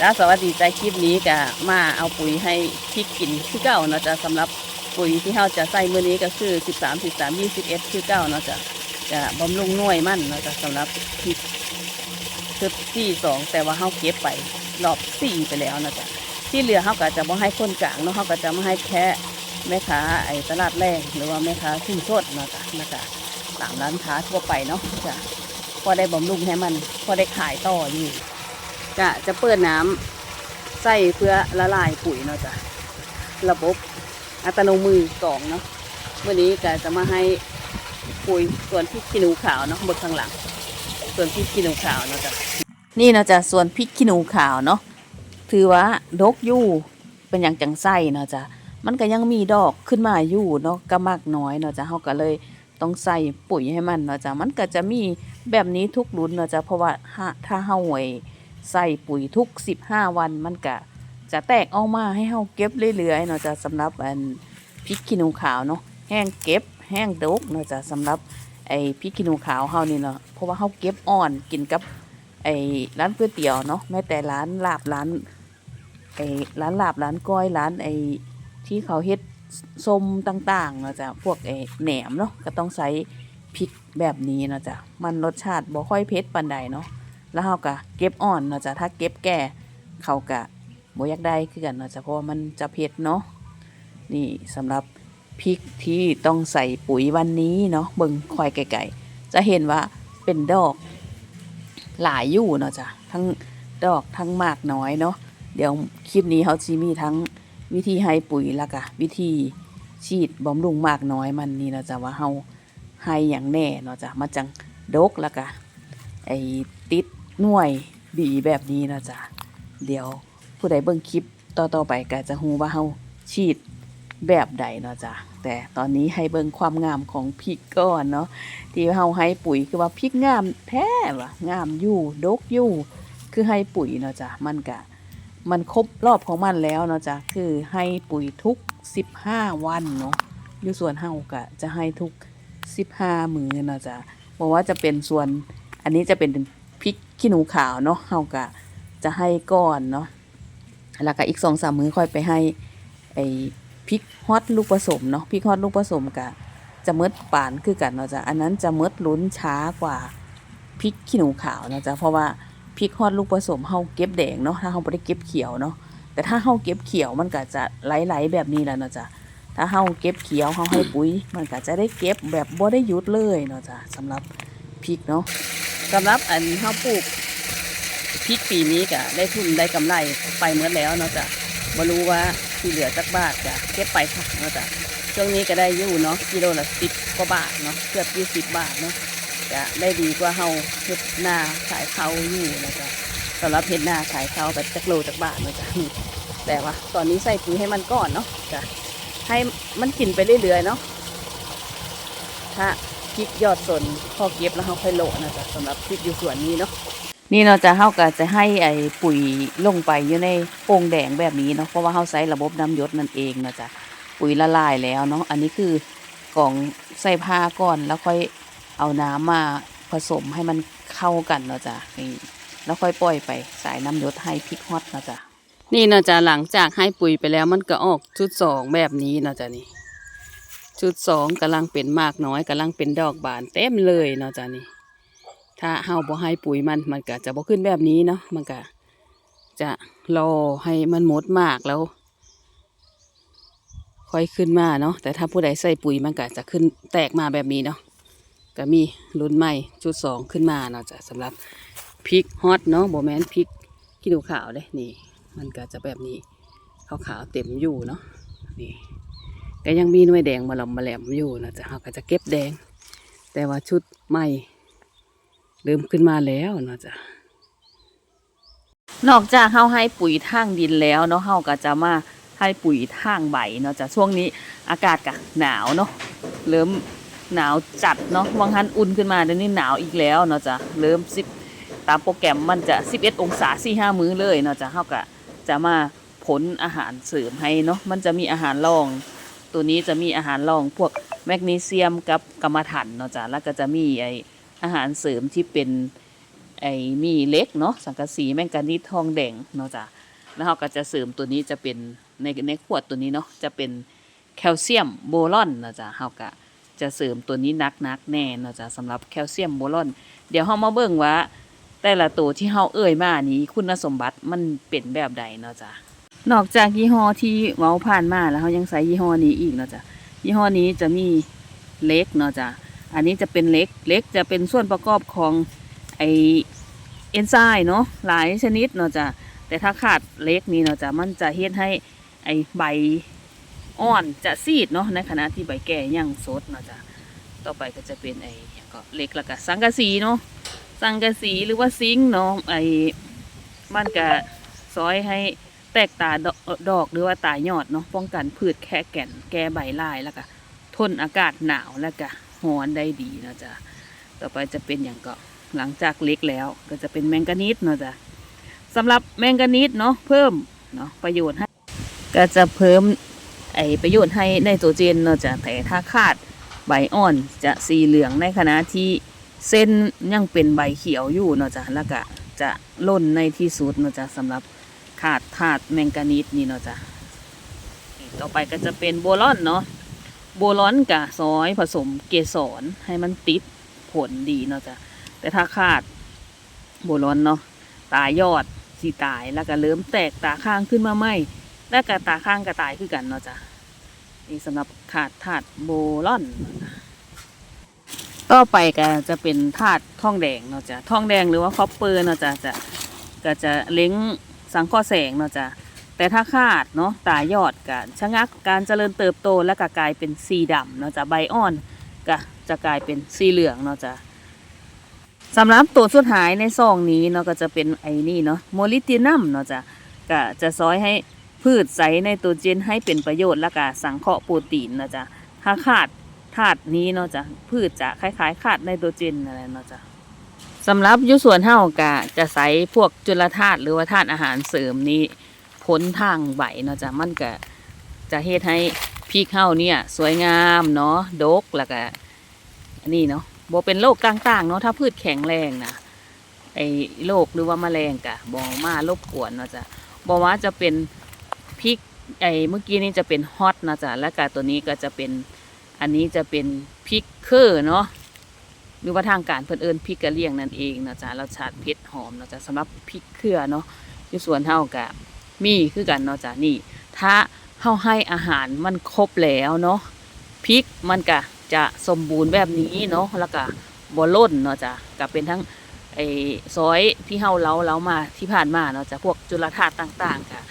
จ้าสวัสดีใจคลิปนี้ก็มาเอาปุ๋ยให้พริกกินคือเก้าเนาะจ้ะสำหรับปุ๋ยที่เราจะใส่มื้อนี้ก็คือ 13 13 21คือเก้าเนาะจ้ะจะบำรุงหน่วยมันเนาะจ้ะสำหรับพริกชุดที่สองแต่ว่าเราเก็บไปรอบสี่ไปแล้วเนาะจ้ะที่เหลือเราก็จะมาให้คนกลางเนาะเราก็จะมาให้แค่แม่ค้าไอ้ตลาดแรงหรือว่าแม่ค้าขึ้นสดเนาะจ้ะเนาะจ้ะตามร้านค้าทั่วไปเนาะจ้ะพอได้บำรุงให้มัน พอได้ขายต่ออยู่ จะจะเปิดน้ำใส่เพื่อละลายปุ๋ยเนาะจ้ะระบบอัตโนมือกรองเนาะวันนี้ก็จะมาให้ปุ๋ยส่วนพริกขี้หนูขาวเนาะบนข้างหลัง ส่วนพริกขี้หนูขาวเนาะจ้ะนี่เนาะจ้ะส่วนพริกขี้หนูขาวเนาะถือว่าดกอยู่เป็นอย่างจังไส้เนาะจ้ะมันก็ยังมีดอกขึ้นมาอยู่เนาะก็มากน้อยเนาะจ้ะเฮาก็เลยต้องใส่ปุ๋ยให้มันเนาะจ้ะมันก็จะมีแบบนี้ทุกรุ่นเนาะจ้ะเพราะว่าถ้าเฮาไว ใส่ปุ๋ยทุก 15 วันมันก็จะแตกออกมาให้เฮาเก็บเรื่อยๆเนาะจะสำหรับอันพริกขี้หนูขาวเนาะแห้งเก็บแห้งดกเนาะจะสำหรับไอ้พริกขี้หนูขาวเฮานี่เนาะเพราะว่าเฮาเก็บอ่อนกินกับไอ้ร้านก๋วยเตี๋ยวเนาะแม้แต่ร้านลาบร้านไอ้ร้านลาบร้านก้อยร้านไอ้ที่เขาเฮ็ดส้มต่างๆเนาะจ้ะพวกไอ้แหนมเนาะก็ต้องใช้พริกแบบนี้เนาะจ้ะมันรสชาติบ่ค่อยเผ็ดปานใดเนาะ แล้วเขาก็เก็บอ่อนเนาะจ้ะถ้าเก็บแก่เขาก็บ่อยากได้คือกันเนาะจ้ะเพราะว่ามันจะเผ็ดเนาะนี่สำหรับพริกที่ต้องใส่ปุ๋ยวันนี้เนาะเบิ่งควายไก่ๆจะเห็นว่าเป็นดอกหลายอยู่เนาะจ้ะทั้งดอกทั้งมากน้อยเนาะเดี๋ยวคลิปนี้เขาจะมีทั้งวิธีให้ปุ๋ยแล้วก็วิธีฉีดบำรุงมากน้อยมันนี่เนาะจ้ะว่าเฮาให้อย่างแน่เนาะจ้ะมาจังดกแล้วก็ไอ้ติด หน่วยดีแบบนี้นะจ๊ะเดี๋ยวผู้ใดเบิ่งคลิปต่อๆไปก็จะฮู้ว่าเฮาฉีดแบบใดเนาะจ๊ะแต่ตอนนี้ให้เบิ่งความงามของพริกก่อนเนาะที่เฮาให้ปุ๋ยคือว่าพริกงามแท้ว่ะงามอยู่ดกอยู่คือให้ปุ๋ยเนาะจ๊ะมันก็มันครบรอบของมันแล้วเนาะจ๊ะคือให้ปุ๋ยทุก 15 วันเนาะอยู่ส่วนเฮาก็จะให้ทุก 15 มื้อเนาะจ๊ะบ่ว่าจะเป็นส่วนอันนี้จะเป็น พริกขี้หนูขาวเนาะเฮาก็จะให้ก้อนเนาะแล้วก็อีกสองสามมื้อค่อยไปให้ไอ้พริกฮอตลูกผสมเนาะพริกฮอตลูกผสมกะจะเมดปานคือกันเนาะจ้ะอันนั้นจะเมดลุ้นช้ากว่าพริกขี้หนูขาวเนาะจ้ะเพราะว่าพริกฮอตลูกผสมเฮาเก็บแดงเนาะถ้าเฮาบ่ได้เก็บเขียวเนาะแต่ถ้าเฮาเก็บเขียวมันก็จะไหลๆแบบนี้แหล้วเนาะจ้ะถ้าเฮาเก็บเขียวเฮาให้ปุ๋ย มันก็จะได้เก็บแบบบ่ได้หยุดเลยเนาะจ้ะสำหรับพริกเนาะ สำหรับอันข้าวปลูกพริกปีนี้ก็ได้ทุนได้กำไรไปเมื่อแล้วเนาะจ้ะมารู้ว่าที่เหลือจักบาทจะเก็บไปค่ะเนาะจ้ะช่วงนี้ก็ได้อยู่เนาะกิโลละสิบกว่าบาทเนาะเกือบยี่สิบบาทเนาะจะได้ดีกว่าเฮาเฮ็ดหน้าขายเขาอยู่นะจ๊ะสำหรับเฮ็ดหน้าขายเขาแบบจักโลจักบาทเนาะจ้ะแต่ว่าตอนนี้ใส่ปุ๋ยให้มันก่อนเนาะจ้ะให้มันกินไปเรื่อยๆเนาะถ้า พริกยอดสนพอเก็บแล้วเขาค่อยโละนะจ๊ะสำหรับพริกอยู่ส่วนนี้เนาะนี่เราจะเฮาก็จะให้ไอ้ปุ๋ยลงไปอยู่ในโป่งแดงแบบนี้เนาะเพราะว่าเฮาใช้ระบบน้ำหยศนั่นเองเนาะจ๊ะปุ๋ยละลายแล้วเนาะอันนี้คือกล่องใส่ผ้าก่อนแล้วค่อยเอาน้ำมาผสมให้มันเข้ากันเนาะจ๊ะนี่แล้วค่อยปล่อยไปสายน้ำหยศให้พริกฮอตเนาะจ๊ะนี่เนาะจ๊ะหลังจากให้ปุ๋ยไปแล้วมันก็ออกชุดสองแบบนี้เนาะจ๊ะนี่ ชุดสองกำลังเป็นมากน้อยกำลังเป็นดอกบานเต็มเลยเนาะจ้ะนี่ถ้าเฮาบ่ให้ปุ๋ยมันมันก็จะบ่ขึ้นแบบนี้เนาะมันก็จะรอให้มันหมดมากแล้ว ค่อยขึ้นมาเนาะแต่ถ้าผู้ใดใส่ปุ๋ยมันก็จะขึ้นแตกมาแบบนี้เนาะก็มีรุ่นใหม่ชุดสองขึ้นมาเนาะจ้ะสำหรับพริกฮอตเนาะบ่แมนพริกขี้หนูขาวเลยนี่ มันก็จะแบบนี้ขาวๆเต็มอยู่เนาะนี่ ก็ยังมีหน่วยแดงมาหลอมมาแหลมอยู่นะจ๊ะเราก็จะเก็บแดง แต่ว่าชุดใหม่เริ่มขึ้นมาแล้วนะจ๊ะนอกจากเฮาให้ปุ๋ยทางดินแล้วเนาะเฮาก็จะมาให้ปุ๋ยทางใบเนาะจ้ะช่วงนี้อากาศก็หนาวเนาะเริ่มหนาวจัดเนาะวังหันอุ่นขึ้นมาเดี๋ยวนี้หนาวอีกแล้วเนาะจ้ะเริ่มสิบตามโปรแกรมมันจะ 11 องศา4 5มื้อเลยเนาะจ้ะเฮาก็จะมาผลอาหารเสริมให้เนาะมันจะมีอาหารรอง ตัวนี้จะมีอาหารรองพวกแมกนีเซียมกับกรรมะถันเนาะจ้ะแล้วก็จะมีไออาหารเสริมที่เป็นไอมีเล็กเนาะสังกะสีแมงกานีสทองแดงเนาะจ้ะแล้วเราก็จะเสริมตัวนี้จะเป็นในในขวดตัวนี้เนาะจะเป็นแคลเซียมโบรอนเนาะจ้ะเราก็จะเสริมตัวนี้นักนักๆแน่เนาะจ้ะสำหรับแคลเซียมโบรอน เดี๋ยวเรามาเบิ่งว่า แต่ละตัวที่เฮาเอ่ยมานี้คุณสมบัติมันเป็นแบบใดเนาะจ้ะ นอกจากยี่ห้อที่เว้าผ่านมาแล้วเฮายังใส่ยี่ห้อนี้อีกเนาะจ้ะยี่ห้อนี้จะมีเล็กเนาะจ้ะอันนี้จะเป็นเล็กเล็กจะเป็นส่วนประกอบของไอเอนไซม์เนาะหลายชนิดเนาะจ้ะแต่ถ้าขาดเล็กนี้เนาะจ้ะมันจะเฮ็ดให้ไอใบอ่อนจะซีดเนาะในขณะที่ใบแก่ยังสดเนาะจ้ะต่อไปก็จะเป็นไอก็เล็กแล้วก็สังกะสีเนาะสังกะสีหรือว่าซิงค์เนาะไอมันก็ซอยให้ แตกตาดอกดอกหรือว่าตายยอดเนาะป้องกันพืชแค่แก่นแก้ใบลายแล้วก็ทนอากาศหนาวแล้วก็ร้อนได้ดีเนาะจ้ะต่อไปจะเป็นอย่างก็หลังจากเล็กแล้วก็จะเป็นแมงกานีสเนาะจ้ะสำหรับแมงกานีสเนาะเพิ่มเนาะประโยชน์ให้ก็จะเพิ่มไอประโยชน์ให้ไนโตเจนเนาะจ้ะแต่ถ้าขาดใบอ่อนจะสีเหลืองในขณะที่เส้นยังเป็นใบเขียวอยู่เนาะจ้ะแล้วก็จะล่นในที่สุดเนาะจ้ะสำหรับ ขาดธาตุแมงกานีสนี่เนาะจ้ะต่อไปก็จะเป็นโบลอนเนาะโบลอนกับซอยผสมเกสรให้มันติดผลดีเนาะจ้ะแต่ถ้าขาดโบลอนเนาะตายยอดสีตายแล้วก็เริ่มแตกตาข้างขึ้นมาไหมแล้วก็ตาข้างก็ตายคือกันเนาะจ้ะนี่สำหรับขาดธาตุโบลอน ต่อไปก็จะเป็นธาตุทองแดงเนาะจ้ะทองแดงหรือว่าคอปเปอร์เนาะจ้ะจะก็จะเล้ง สังเคราะห์แสงเนาะจ้ะแต่ถ้าขาดเนาะตายอดก็ชะงักการเจริญเติบโตและก็กลายเป็นสีดำเนาะจ้ะใบอ่อนก็จะกลายเป็นสีเหลืองเนาะจ้ะสำหรับตัวสุดท้ายในซองนี้เนาะก็จะเป็นไอ้นี่เนาะโมลิตินัมเนาะจ้ะก็จะซอยให้พืชใสในตัวเจนให้เป็นประโยชน์และก็สังเคราะห์โปรตีนเนาะจ้ะถ้าขาดธาตุนี้เนาะจ้ะพืชจะคล้ายๆ ขาดไนโตรเจนอะไรเนาะจ้ะ สำหรับยุส่วนเฮากะจะใส่พวกจุลธาตุหรือว่าธาตุอาหารเสริมนี้พ้นทางใบเนาะจ้ะมันก็จะเฮ็ดให้พริกเฮาเนี่ย สวยงามเนาะดกแล้วก็อันนี้เนาะบ่เป็นโรคต่างๆเนาะถ้าพืชแข็งแรงนะไอ้โรคหรือว่าแมลงกะบ่มารบกวนเนาะจ้ะบ่ว่าจะเป็นพริกไอ้เมื่อกี้นี้จะเป็นฮอตนะจ๊ะแล้วก็ตัวนี้ก็จะเป็นอันนี้จะเป็นพริกเคอร์เนาะ หรือว่าทางการเพิ่นเอิญพริกกะเลียงนั่นเองเนาะจ๊ะรสชาติเผ็ดหอมเนาะจ๊ะสำหรับพริกเครือเนาะอยู่สวนเฮากะมีคือกันเนาะจ๊ะนี่ ถ้าเฮาให้อาหารมันครบแล้วเนาะพริกมันก็จะสมบูรณ์แบบนี้เนาะแล้วก็บ่ล่นเนาะจ๊ะก็เป็นทั้งไอ้ซอยที่เฮาเล้าเล้ามาที่ผ่านมาเนาะจ๊ะพวกจุลธาตุต่างๆค่ะ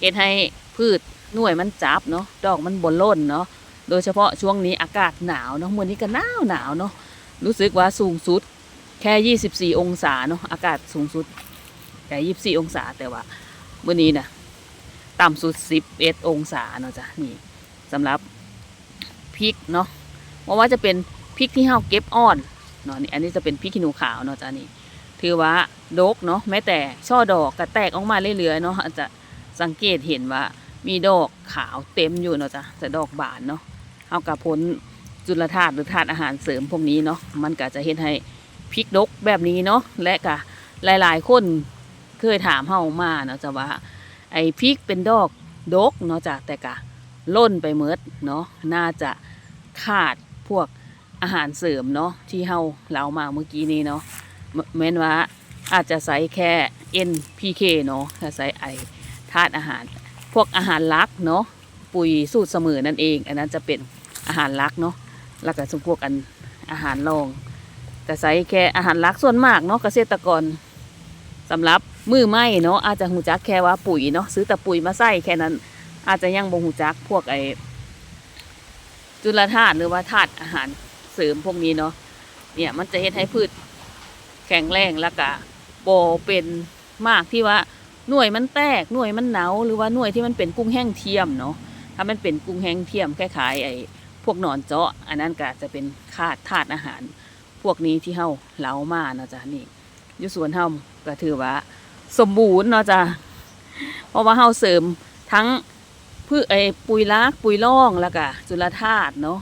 เฮ็ดให้พืชหน่วยมันจับเนาะดอกมันบ่ล่นเนาะโดยเฉพาะช่วงนี้อากาศหนาวเนาะมื่อนี้ก็หนาวหนาวเนาะ รู้สึกว่าสูงสุด แค่ 24 องศาเนาะอากาศสูงสุดแค่24 องศาแต่ว่าเมื่อนี้นะต่ำสุด 11 องศาเนาะจ้ะนี่สำหรับพริกเนาะเพราะว่าจะเป็นพริกที่เฮาเก็บอ่อนเนาะนี่อันนี้จะเป็นพริกขี้หนูขาวเนาะจ้ะนี่ถือว่าดกเนาะแม้แต่ช่อดอกก็แตกออกมาเรื่อยๆเนาะอาจจะสังเกตเห็นว่ามีดอกขาวเต็มอยู่เนาะจ้ะแต่ดอกบานเนาะเอากับพ้น จุลธาตุหรือธาตุอาหารเสริมพวกนี้เนาะมันก็จะเห็นให้พริกดกแบบนี้เนาะและก็หลายๆ คนเคยถามเฮามาเนาะจะว่า ไอ้พริกเป็นดอกดกเนาะจ้ะแต่กะล่นไปเมดเนาะน่าจะขาดพวกอาหารเสริมเนาะที่เฮาเล่ามาเมื่อกี้นี้เนาะแม้นว่าอาจจะใส่แค่ NPK เนาะถ้าใส่ไอธาตุอาหาร พวกอาหารหลักเนาะปุ๋ยสูตรเสมอนั่นเอง อันนั้นจะเป็นอาหารหลักเนาะ แล้วก็สมพวกอันอาหารรองแต่ใส่แค่อาหารหลักส่วนมากเนาะเกษตรกรสำหรับมือไม่เนาะอาจจะหูจักแค่ว่าปุ๋ยเนาะซื้อแต่ปุ๋ยมาใส่แค่นั้น อาจจะยังบ่หูจักพวกไอจุลธาตุหรือว่าธาตุอาหารเสริมพวกนี้เนาะเนี่ยมันจะเฮ็ดให้พืชแข็งแรงแล้วก็บ่เป็นมากที่ว่าหน่วยมันแตกหน่วยมันหนาวหรือว่าหน่วยที่มันเป็นกุ้งแห้งเทียมเนาะถ้ามันเป็นกุ้งแห้งเทียมคล้ายๆไอ้ พวกหนอนเจาะ อันนั้นก็จะเป็นขาดธาตุอาหาร พวกนี้ที่เฮาเล้ามาเนาะจ้ะนี่อยู่สวนเฮาก็ถือว่า สมบูรณ์เนาะจ้ะเพราะว่าเฮาเสริมทั้งพืชไอปุ๋ยลักปุ๋ยร่องแล้วก็จุลธาตุเนาะ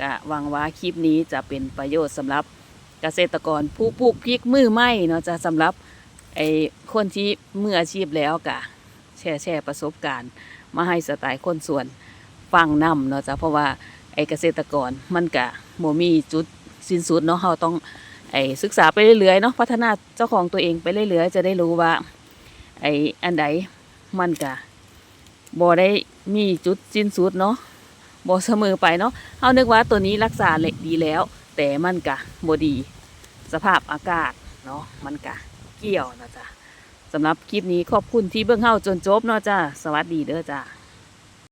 ก็หวังว่าคลิปนี้จะเป็นประโยชน์สำหรับเกษตรกรผู้ปลูกพริกมือใหม่เนาะจ้ะสำหรับไอ้คนที่มืออาชีพแล้วกะแชร์แชร์ประสบการณ์ มาให้สไตล์คนส่วนฟังนำเนาะจ้ะเพราะว่า ไอ้เกษตรกรมันกะโมมีจุดสิ้นสุดเนาะเราต้องไอ้ศึกษาไปเรื่อยๆเนาะพัฒนาเจ้าของตัวเองไปเรื่อยๆจะได้รู้ว่า ไอ้อันใดมันกะบ่ได้มีจุดสิ้นสุดเนาะบ่เสมอไปเนาะเฮานึกว่าตัวนี้รักษาเละดีแล้ว แต่มันกะบ่ดี สภาพอากาศเนาะมันกะเกี่ยวนะจ้ะสำหรับคลิปนี้ขอบคุณที่เบิ่งเฮาจนจบเนาะจ้ะสวัสดีเด้อจ้ะ